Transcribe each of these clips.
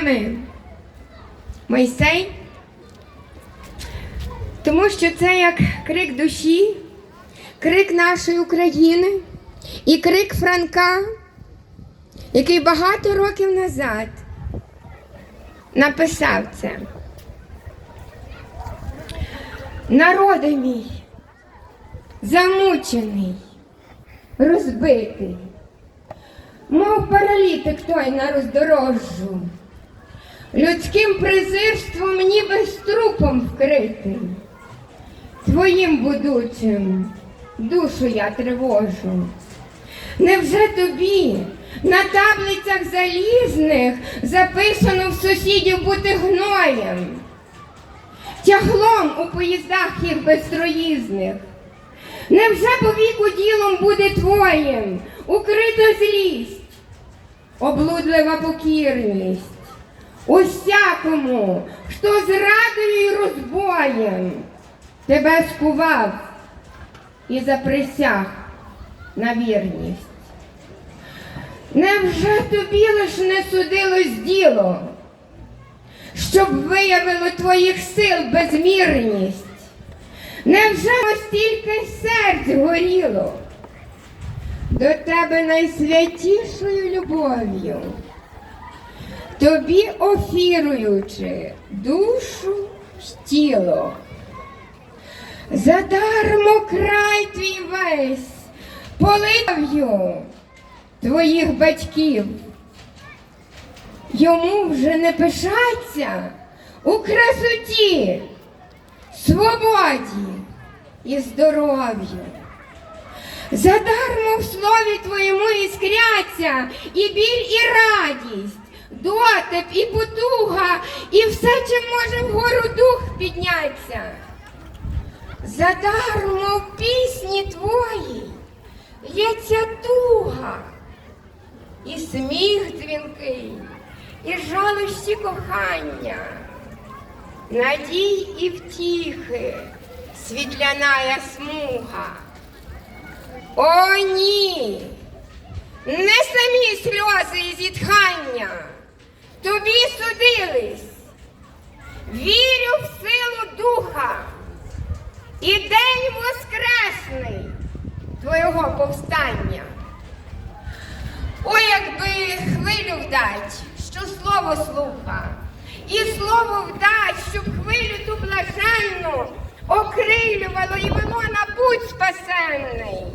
теми Мойсей, тому що це як крик душі, крик нашої України і крик Франка, який багато років назад написав це. Народи мій, замучений, розбитий, мов паралітик той на роздорожжу, людським презирством ніби з трупом вкритий. Твоїм будучим душу я тривожу. Невже тобі на таблицях залізних записано в сусідів бути гноєм? Тяглом у поїздах їх безстроїзних. Невже по віку ділом буде твоїм укрита злість, облудлива покірність, усякому, хто зрадою і розбоєм тебе скував і заприсяг на вірність? Невже тобі лиш не судилось діло, щоб виявило твоїх сил безмірність? Невже стільки серць горіло до тебе найсвятішою любов'ю, тобі офіруючи душу й тіло? Задармо край твій весь полив'ю твоїх батьків. Йому вже не пишаться у красоті, свободі і здоров'ю. Задармо в слові твоєму іскряться і біль, і радість, дотеп, і потуга, і все, чим може вгору дух підняться. Задармо в пісні твої лється туга, і сміх дзвінкий, і жалощі кохання, надій і втіхи, світляная смуга. О, ні, не самі сльози і зітхання, тобі судились, вірю в силу духа. І день воскресний твого повстання. Ой, якби хвилю вдать, що слово слуха, і слово вдать, щоб хвилю ту блаженну окрилювало і вело на путь спасенний.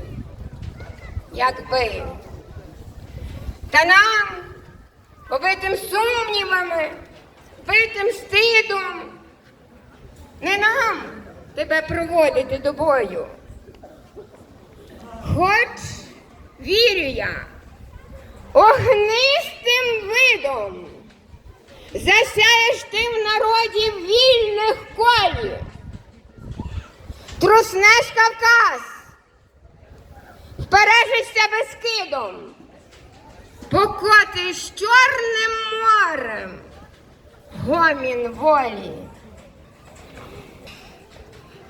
Якби. Та нам, побитим сумнівами, битим стидом, не нам тебе проводити до бою. Хоч вірю я, огнистим видом засяєш ти в народі вільних колів, труснеш Кавказ, впережешся безкидом, покотиш чорним морем гомін волі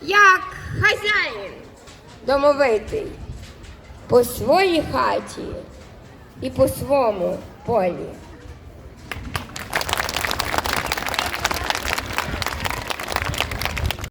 як хазяїн домовитий по своїй хаті і по своєму полі.